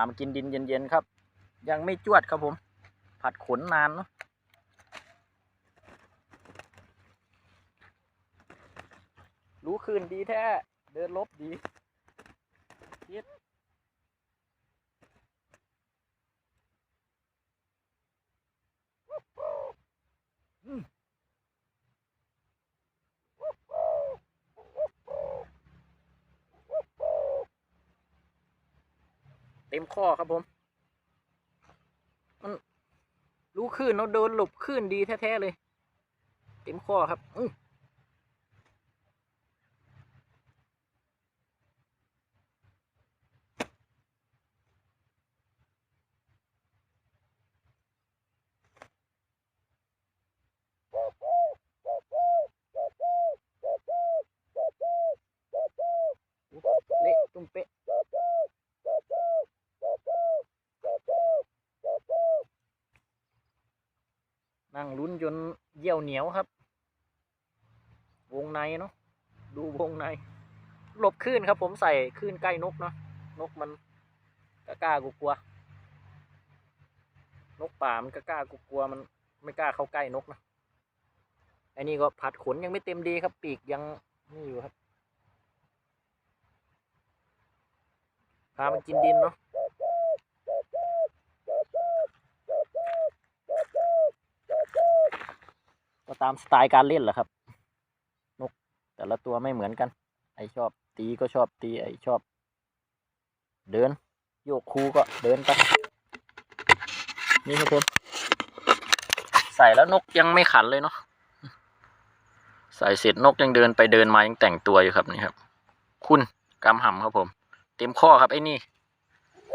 ามากินดินเย็นๆครับ ยังไม่จวดครับผม ผัดขนนานเนาะรู้คืนดีแท้ เดินลบดีเฮ็ดอืมเต็ม ข้อครับผม มันรู้ขึ้นเนาะเดินหลบขึ้นดีแท้ๆเลย เต็มข้อครับ อื้อเละตุ้มเป๊ะ นั่งลุ้นจนเยี่ยวเหนียวครับ วงในเนาะดูวงใน หลบคลื่นครับ ผมใส่คลื่นใกล้นกเนาะนกมันกล้ากลัวกลัว นกป่ามันกล้ากลัวกลัวมันไม่กล้าเข้าใกล้นกนะไอ้นี่ก็ผัดขนยังไม่เต็มดีครับ ปีกยังนี่อยู่ครับพามันกินดินเนาะ ก็ ตามสไตล์การเล่นแหละครับ นกแต่ละตัวไม่เหมือนกัน ไอชอบตีก็ชอบตีไอชอบ เดิน โยกคูก็เดินไปนี่ครับผมใส่แล้วนกยังไม่ขันเลยเนาะใส่เสร็จนกยังเดินไปเดินมายังแต่งตัวอยู่ครับนี่ครับ คุณกำห่ำครับผม เต็มข้อครับไอ้นี่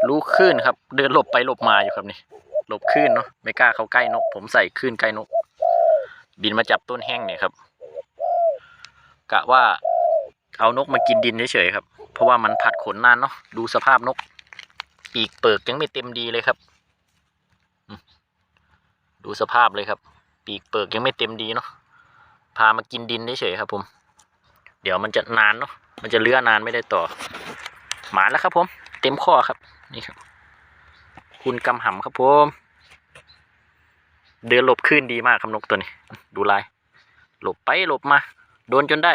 รู้คลื่นครับ เดินหลบไปหลบมาอยู่ครับนี่หลบคลื่นเนาะไม่กล้าเข้าใกล้นก ผมใส่คลื่นใกล้นก บินมาจับต้นแห้งเนี่ยครับ กะว่าเอานกมากินดินเฉยๆครับ เพราะว่ามันผัดขนนานเนาะดูสภาพนก ปีกเปิกยังไม่เต็มดีเลยครับ ดูสภาพเลยครับ ปีกเปิกยังไม่เต็มดีเนาะพามากินดินเฉยๆครับ ผม เดี๋ยวมันจะนานเนาะมันจะเลื้อนานไม่ได้ต่อ หมาแล้วครับ ผม เต็มข้อครับ นี่ครับ คุณกำหำครับผม เดินหลบขึ้นดีมากครับนกตัวนี้ ดูลาย หลบไปหลบมา โดนจนได้